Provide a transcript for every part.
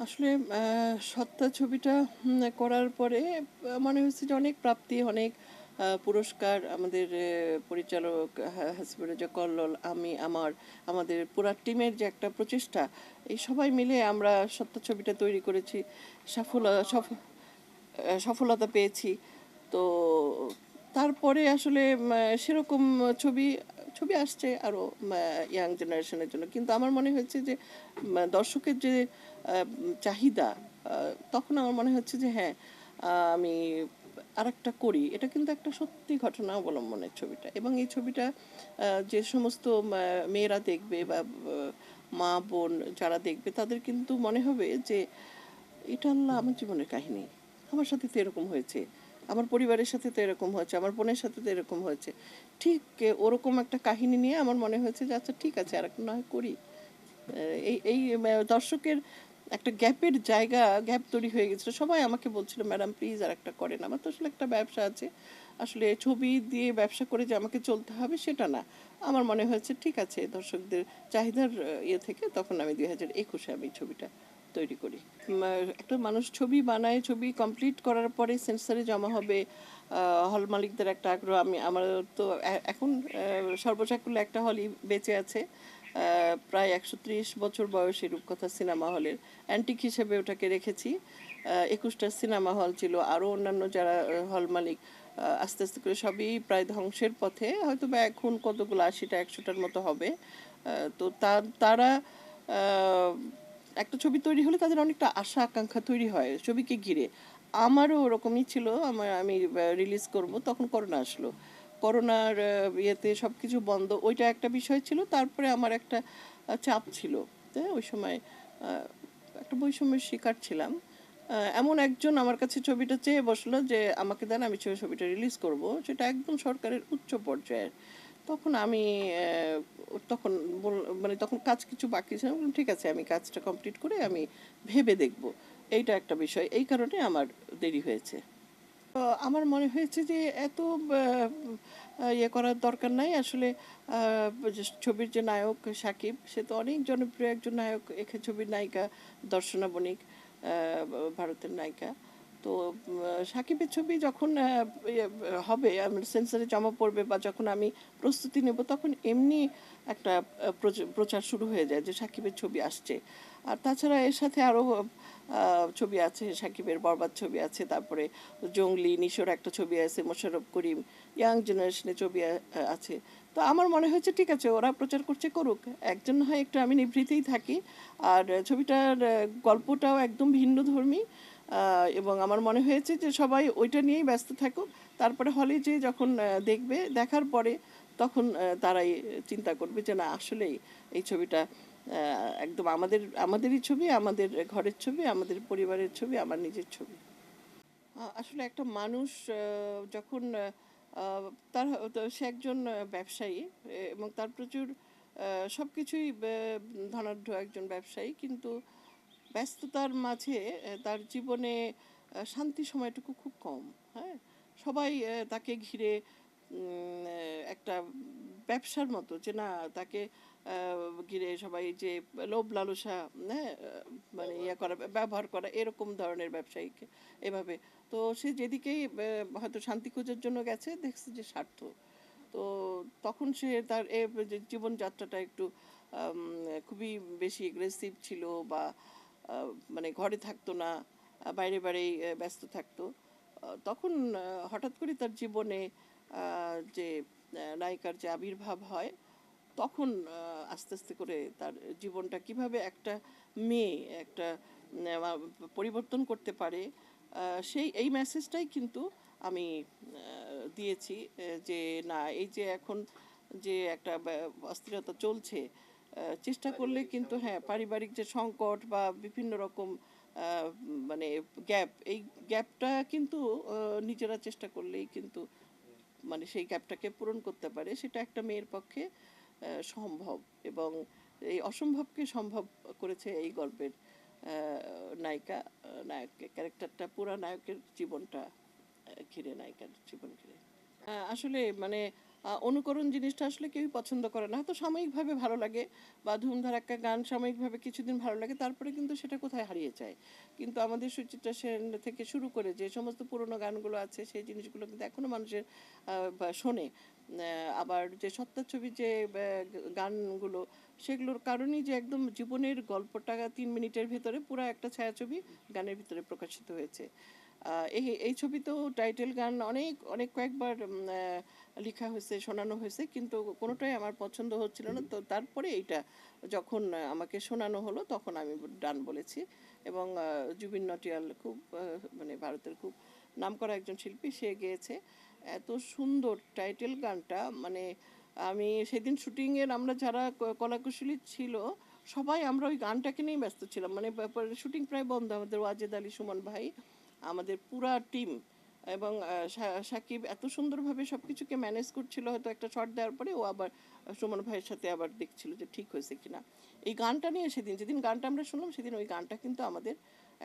আসলে সত্তা ছবিটা করার পরে মনে হচ্ছে যে অনেক প্রাপ্তি, অনেক পুরস্কার আমাদের পরিচালক হাসিবুরাজা কল্লোল, আমি, আমার, আমাদের পুরা টিমের যে একটা প্রচেষ্টা, এই সবাই মিলে আমরা সত্তা ছবিটা তৈরি করেছি সফল সফ- সফলতা পেয়েছি। তো, তারপরে আসলে সেরকম ছবি ছবি আসছে আরও ইয়াং জেনারেশনের জন্য। কিন্তু আমার মনে হয়েছে যে দর্শকের যে চাহিদা তখন আমার মনে হচ্ছে যে হ্যাঁ আমি আরেকটা করি। এটা কিন্তু একটা সত্যি ঘটনা অবলম্বনের ছবিটা। এবং এই ছবিটা যে সমস্ত মেয়েরা দেখবে বা মা, বোন যারা দেখবে, তাদের কিন্তু মনে হবে যে, এটা আল্লাহ আমার জীবনের কাহিনী। আমার সাথে তো এরকম হয়েছে। আমার পরিবারের সাথে তো এরকম হয়েছে, আমার বোনের সাথে তো এরকম হয়েছে। ঠিক ওরকম একটা কাহিনী নিয়ে আমার মনে হয়েছে যে আচ্ছা ঠিক আছে আর একটা নয় করি। এই এই দর্শকের একটা গ্যাপের জায়গা, গ্যাপ তৈরি হয়ে গেছিল। সবাই আমাকে বলছিল, ম্যাডাম, প্লিজ আর একটা করেন। আমার তো আসলে একটা ব্যবসা আছে। আসলে ছবি দিয়ে ব্যবসা করে যে আমাকে চলতে হবে, সেটা না। আমার মনে হয়েছে, ঠিক আছে, দর্শকদের চাহিদার ইয়ে থেকে তখন আমি দুই হাজার একুশে আমি ছবিটা তৈরি করি। একটা মানুষ ছবি বানায়, ছবি কমপ্লিট করার পরে সেন্সারে জমা হবে হল মালিকদের একটা আগ্রহ। আমি, আমার তো এখন সর্বসাকুল্য একটা হলই বেঁচে আছে। প্রায় একশো ত্রিশ বছর বয়সী রূপকথা সিনেমা হলের অ্যান্টিক হিসেবে ওটাকে রেখেছি। একুশটা সিনেমা হল ছিল। আরও অন্যান্য যারা হল মালিক আস্তে আস্তে করে সবই প্রায় ধ্বংসের পথে। হয়তো বা এখন কতগুলো আশিটা, একশোটার মতো হবে। তো তারা একটা ছবি তৈরি হলে তাদের অনেকটা আশা, আকাঙ্ক্ষা তৈরি হয় ছবিকে ঘিরে। আমারও ওরকমই ছিল, আমার, আমি রিলিজ করব, তখন করোনা আসলো। করোনার ইয়েতে সব কিছু বন্ধ, ওইটা একটা বিষয় ছিল, তারপরে আমার একটা চাপ ছিল হ্যাঁ ওই সময় একটা বৈষম্যের শিকার ছিলাম। এমন একজন আমার কাছে ছবিটা চেয়ে বসল যে, আমাকে দেন, আমি ছবি- ছবিটা রিলিজ করব। সেটা একদম সরকারের উচ্চ পর্যায়ের তখন আমি তখন বল- মানে তখন কাজ কিছু বাকি ছিল বললাম, ঠিক আছে আমি কাজটা কমপ্লিট করে আমি ভেবে দেখব। এইটা একটা বিষয়। এই কারণে আমার দেরি হয়েছে। তো আমার মনে হয়েছে যে এত ইয়ে করার দরকার নাই। আসলে ছবির যে নায়ক সাকিব সে তো অনেক জনপ্রিয় একজন নায়ক। এখে ছবির নায়িকা দর্শনা বণিক ভারতের নায়িকা। তো সাকিবের ছবি যখন ইয়ে, হবে সেন্সারে জমা পড়বে বা যখন আমি প্রস্তুতি নেব তখন এমনি একটা প্রচ- প্রচার শুরু হয়ে যায় যে সাকিবের ছবি আসছে। আর তাছাড়া এর সাথে আরও ছবি আছে সাকিবের বরবাদ ছবি আছে তারপরে জঙ্গলি নিশোর একটা ছবি আছে মোশাররফ করিম ইয়াং জেনারেশনের ছবি আছে। তো আমার মনে হয়েছে ঠিক আছে ওরা প্রচার করছে করুক একজন হয় একটু আমি নিভৃতেই থাকি। আর ছবিটার গল্পটাও একদম ভিন্ন ধর্মী। এবং আমার মনে হয়েছে যে সবাই ওইটা নিয়েই ব্যস্ত থাকুক। তারপরে হলে যে যখন দেখবে, দেখার পরে তখন তারাই চিন্তা করবে যে না, আসলেই এই ছবিটা একদম আমাদের, আমাদেরই ছবি, আমাদের ঘরের ছবি, আমাদের পরিবারের ছবি, আমার নিজের ছবি। আসলে একটা মানুষ যখন তার সে একজন ব্যবসায়ী, এবং তার প্রচুর সব কিছুই ধনাঢ্য একজন ব্যবসায়ী, কিন্তু ব্যস্ততার মাঝে তার জীবনে শান্তি সময়টুকু খুব কম হ্যাঁ? সবাই তাকে ঘিরে একটা ব্যবসার মতো যে না, তাকে ঘিরে সবাই যে লোভ লালসা হ্যাঁ মানে ইয়ে করা, ব্যবহার করা, এরকম ধরনের ব্যবসায়ীকে এভাবে। তো সে যেদিকেই হয়তো শান্তি খোঁজার জন্য গেছে, দেখছে যে স্বার্থ। তো তখন সে তার, এ জীবনযাত্রাটা একটু খুবই বেশি এগ্রেসিভ ছিল বা মানে ঘরে থাকতো না বাইরে বাইরেই ব্যস্ত থাকতো। তখন হঠাৎ করে তার জীবনে যে নায়িকার যে আবির্ভাব হয়, তখন আস্তে আস্তে করে তার জীবনটা কীভাবে একটা মেয়ে, একটা পরিবর্তন করতে পারে সেই, এই মেসেজটাই কিন্তু আমি দিয়েছি যে, না, এই যে এখন যে একটা অস্থিরতা চলছে চেষ্টা করলে কিন্তু হ্যাঁ পারিবারিক যে সংকট বা বিভিন্ন রকম মানে গ্যাপ এই গ্যাপটা কিন্তু নিজেরা চেষ্টা করলেই কিন্তু মানে সেই গ্যাপটাকে পূরণ করতে পারে। সেটা একটা মেয়ের পক্ষে সম্ভব এবং এই অসম্ভবকে সম্ভব করেছে এই গল্পের নায়িকা নায়ককে ক্যারেক্টারটা, পুরা নায়কের জীবনটা ঘিরে, নায়িকার জীবন ঘিরে। আসলে মানে অনুকরণ জিনিসটা আসলে কেউই পছন্দ করে না। হয়তো সাময়িকভাবে ভালো লাগে বা ধুমধারাক্কা গান সাময়িকভাবে কিছুদিন ভালো লাগে, তারপরে কিন্তু সেটা কোথায় হারিয়ে যায়। কিন্তু আমাদের সুচিত্রা সেন থেকে শুরু করে যে সমস্ত পুরনো গানগুলো আছে, সেই জিনিসগুলো কিন্তু এখনও মানুষের শোনে। আবার যে সত্তার ছবি যে গানগুলো, সেগুলোর কারণেই যে একদম জীবনের গল্পটা তিন মিনিটের ভেতরে পুরো একটা ছায়াছবি গানের ভিতরে প্রকাশিত হয়েছে। এই এই ছবিতেও টাইটেল গান অনেক অনেক কয়েকবার লেখা হয়েছে শোনানো হয়েছে কিন্তু কোনোটাই আমার পছন্দ হচ্ছিল না। তো তারপরে এইটা যখন আমাকে শোনানো হলো তখন আমি ডান বলেছি। এবং জুবিন নটিয়াল খুব মানে ভারতের খুব নামকরা একজন শিল্পী সে গেয়েছে। এত সুন্দর টাইটেল গানটা মানে আমি সেদিন শুটিংয়ের আমরা যারা কলাকুশলী ছিল সবাই আমরা ওই গানটাকে নিয়েই ব্যস্ত ছিলাম। মানে শুটিং প্রায় বন্ধ আমাদের ওয়াজেদ আলী সুমন ভাই। আমাদের পুরা টিম এবং সাকিব এত সুন্দরভাবে সব কিছুকে ম্যানেজ করছিল, হয়তো একটা শট দেওয়ার পরে ও আবার সুমন ভাইয়ের সাথে আবার দেখছিল যে ঠিক হয়েছে কিনা। এই গানটা নিয়ে সেদিন, যেদিন গানটা আমরা শুনলাম, সেদিন ওই গানটা কিন্তু আমাদের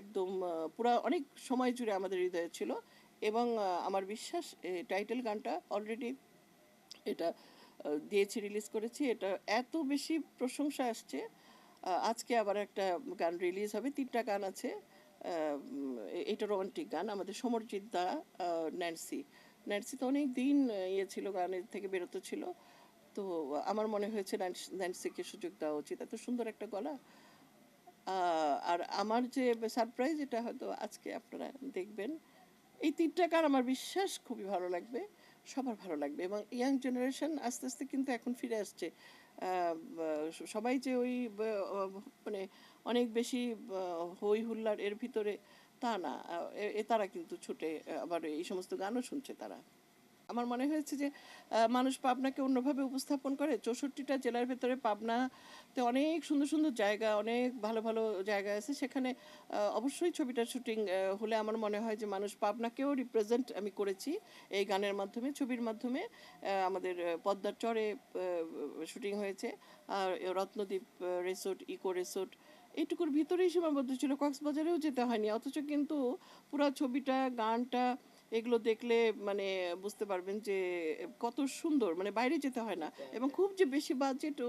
একদম পুরা অনেক সময় জুড়ে আমাদের হৃদয়ে ছিল এবং আমার বিশ্বাস টাইটেল গানটা অলরেডি এটা দিয়েছি রিলিজ করেছি। এটা এত বেশি প্রশংসা আসছে আজকে আবার একটা গান রিলিজ হবে, তিনটা গান আছে। এটা রোমান্টিক গান আমাদের সমরজিৎ দা ন্যান্সি। ন্যান্সি তো অনেক দিন ইয়ে ছিল গানের থেকে বেরোতো ছিল। তো আমার মনে হয়েছে ন্যান্সিকে সুযোগ দেওয়া উচিত। এত সুন্দর একটা গলা। আর আমার যে সারপ্রাইজ, এটা হয়তো আজকে আপনারা দেখবেন। এই তিনটা গান আমার বিশ্বাস খুবই ভালো লাগবে, সবার ভালো লাগবে। এবং ইয়াং জেনারেশন আস্তে আস্তে কিন্তু এখন ফিরে আসছে। সবাই যে ওই মানে অনেক বেশি হই হুল্লার এর ভিতরে তা না। এ তারা কিন্তু ছুটে আবার এই সমস্ত গানও শুনছে তারা। আমার মনে হয়েছে যে মানুষ পাবনাকে অন্যভাবে উপস্থাপন করে। চৌষট্টিটা জেলার ভেতরে পাবনাতে অনেক সুন্দর সুন্দর জায়গা, অনেক ভালো ভালো জায়গা আছে। সেখানে অবশ্যই ছবিটার শুটিং হলে আমার মনে হয় যে মানুষ পাবনাকেও রিপ্রেজেন্ট আমি করেছি এই গানের মাধ্যমে, ছবির মাধ্যমে। আমাদের পদ্মার চরে শুটিং হয়েছে। আর রত্নদ্বীপ রিসোর্ট ইকো রিসোর্ট এইটুকুর ভিতরেই সীমাবদ্ধ ছিল। কক্সবাজারেও যেতে হয়নি। অথচ কিন্তু পুরো ছবিটা, গানটা এগুলো দেখলে মানে বুঝতে পারবেন যে কত সুন্দর মানে বাইরে যেতে হয় না। এবং খুব যে বেশি বাজেট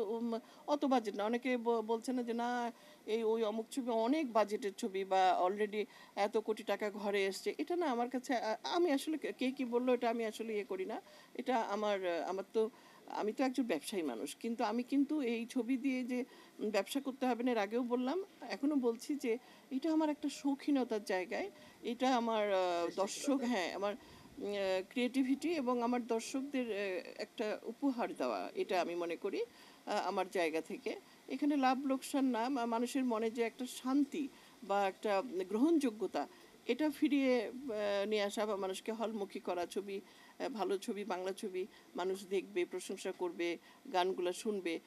অত বাজেট না। অনেকে বলছে না যে, না, এই ওই অমুক ছবি অনেক বাজেটের ছবি বা অলরেডি এত কোটি টাকা ঘরে এসছে। এটা না আমার কাছে আমি আসলে কে- কে বলল এটা আমি আসলে ইয়ে করি না। এটা আমার আমার তো আমি তো একজন ব্যবসায়ী মানুষ কিন্তু আমি কিন্তু এই ছবি দিয়ে যে ব্যবসা করতে হবে না এর আগেও বললাম এখনও বলছি যে এটা আমার একটা শৌখিনতার জায়গায়। এটা আমার দর্শক হ্যাঁ আমার ক্রিয়েটিভিটি এবং আমার দর্শকদের একটা উপহার দেওয়া এটা আমি মনে করি আমার জায়গা থেকে। এখানে লাভ লোকসান না মানুষের মনে যে একটা শান্তি বা একটা গ্রহণযোগ্যতা এটা ফিরিয়ে নিয়ে আসা বা মানুষকে হলমুখী করা ছবি ভালো ছবি, বাংলা ছবি, মানুষ দেখবে, প্রশংসা করবে, গানগুলো শুনবে,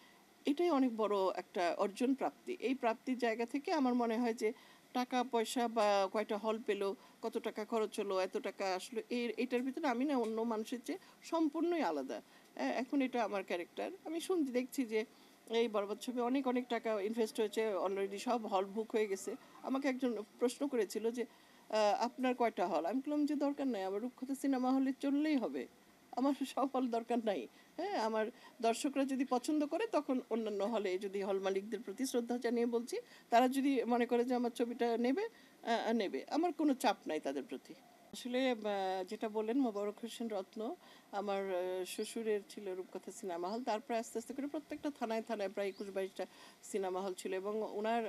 এটাই অনেক বড় একটা অর্জন প্রাপ্তি। এই প্রাপ্তির জায়গা থেকে আমার মনে হয় যে টাকা, পয়সা বা কয়টা হল পেল, কত টাকা খরচ হলো, এত টাকা আসলো, এর, এটার ভিতরে আমি না অন্য মানুষের চেয়ে সম্পূর্ণই আলাদা। এখন এটা আমার ক্যারেক্টার। আমি শুনছি, দেখছি যে এই বরবাদ ছবি অনেক অনেক টাকা ইনভেস্ট হয়েছে অলরেডি সব হল বুক হয়ে গেছে। আমাকে একজন প্রশ্ন করেছিল যে আপনার কয়টা হল? আমি বললাম, যে দরকার নাই, আমার রুক্ষত সিনেমা হলে চললেই হবে। আমার সব হল দরকার নাই। হ্যাঁ আমার দর্শকরা যদি পছন্দ করে, তখন অন্যান্য হলে যদি হল মালিকদের প্রতি শ্রদ্ধা জানিয়ে বলছি, তারা যদি মনে করে যে আমার ছবিটা নেবে নেবে। আমার কোনো চাপ নাই তাদের প্রতি। আসলে যেটা বললেন মোবারক হোসেন রত্ন, আমার শ্বশুরের ছিল রূপকথা সিনেমা হল। তারপর আস্তে আস্তে করে প্রত্যেকটা থানায় থানায় প্রায় একুশ বাইশটা সিনেমা হল ছিল এবং ওনার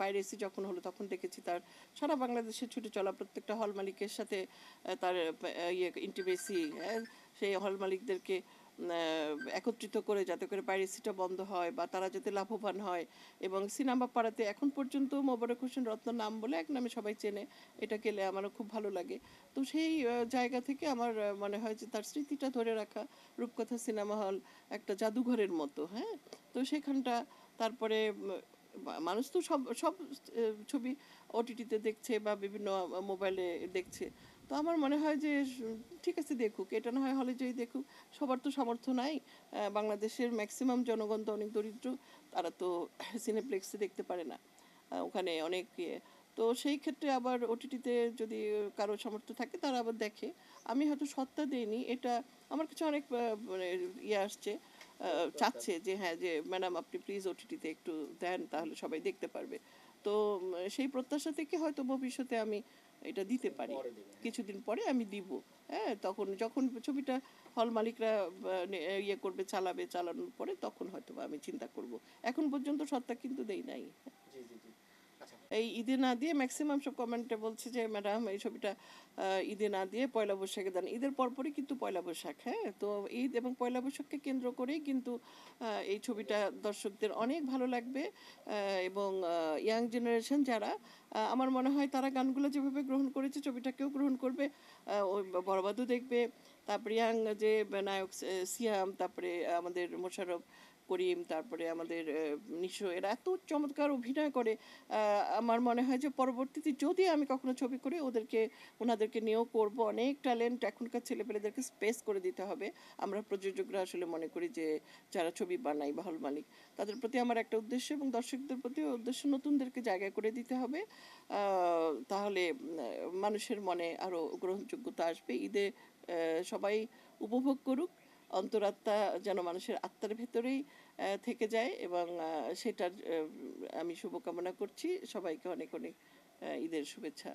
পাইরেসি যখন হলো তখন দেখেছি তার সারা বাংলাদেশে ছুটে চলা প্রত্যেকটা হল মালিকের সাথে তার ইয়ে ইন্টিমেসি সেই হল মালিকদেরকে একত্রিত করে যাতে করে পাইরেসিটা বন্ধ হয় বা তারা যাতে লাভবান হয় এবং সিনেমা পাড়াতে এখন পর্যন্ত মোবারক হোসেন রত্ন নাম বলে এক নামে সবাই চেনে। এটা গেলে আমারও খুব ভালো লাগে। তো সেই জায়গা থেকে আমার মনে হয় যে তার স্মৃতিটা ধরে রাখা রূপকথা সিনেমা হল একটা জাদুঘরের মতো হ্যাঁ? তো সেখানটা তারপরে মানুষ তো সব সব ছবি ওটিটিতে দেখছে বা বিভিন্ন মোবাইলে দেখছে। তো আমার মনে হয় যে ঠিক আছে দেখুক, এটা না হয় হলে যেই দেখুক, সবার তো সামর্থ্য নাই। বাংলাদেশের ম্যাক্সিমাম জনগণ তো অনেক দরিদ্র, তারা তো সিনেপ্লেক্সে দেখতে পারে না ওখানে অনেক ইয়ে। তো সেই ক্ষেত্রে আবার ওটিটিতে যদি কারও সামর্থ্য থাকে, তারা আবার দেখে। আমি হয়তো সত্তা দেইনি, এটা আমার কাছে অনেক মানে ইয়ে আসছে চাচ্ছে যে হ্যাঁ যে, ম্যাডাম, আপনি প্লিজ ওটিটিতে একটু দেন, তাহলে সবাই দেখতে পারবে। তো সেই প্রত্যাশা থেকে হয়তো ভবিষ্যতে আমি এটা দিতে পারি। হ্যাঁ। কিছুদিন পরে আমি দিব হ্যাঁ তখন যখন ছবিটা হল মালিকরা ইয়ে করবে চালাবে চালানোর পরে তখন হয়তো আমি চিন্তা করব। এখন পর্যন্ত সত্তা কিন্তু দেই নাই। জি জি জি। এই ঈদে না দিয়ে ম্যাক্সিমাম সব কমেন্টে বলছে যে ম্যাডাম এই ছবিটা ঈদে না দিয়ে পয়লা বৈশাখে দেন। ঈদের পরপরই কিন্তু পয়লা বৈশাখ হ্যাঁ? তো ঈদ এবং পয়লা বৈশাখকে কেন্দ্র করেই কিন্তু এই ছবিটা দর্শকদের অনেক ভালো লাগবে এবং ইয়াং জেনারেশন যারা আমার মনে হয় তারা গানগুলো যেভাবে গ্রহণ করেছে, ছবিটাকেও গ্রহণ করবে ওই বরবাদও দেখবে, তারপরে ইয়াং যে, নায়ক সিয়াম, তারপরে আমাদের মোশাররফ করিম, তারপরে আমাদের নিশো, এরা এত চমৎকার অভিনয় করে। আমার মনে হয় যে পরবর্তীতে যদি আমি কখনো ছবি করি, ওদেরকে, ওনাদেরকে নিয়েও করব অনেক ট্যালেন্ট। এখনকার ছেলেপেলেদেরকে স্পেস করে দিতে হবে। আমরা প্রযোজকরা আসলে মনে করি যে, যারা ছবি বানাই বা হল মালিক, তাদের প্রতি আমার একটা উদ্দেশ্য এবং দর্শকদের প্রতি উদ্দেশ্য নতুনদেরকে জায়গা করে দিতে হবে। তাহলে মানুষের মনে আরও গ্রহণযোগ্যতা আসবে। ঈদে সবাই উপভোগ করুক। অন্তরাত্মা যেন মানুষের আত্মার ভেতরেই থেকে যায় এবং সেটার আমি শুভকামনা করছি। সবাইকে অনেক অনেক ঈদের শুভেচ্ছা।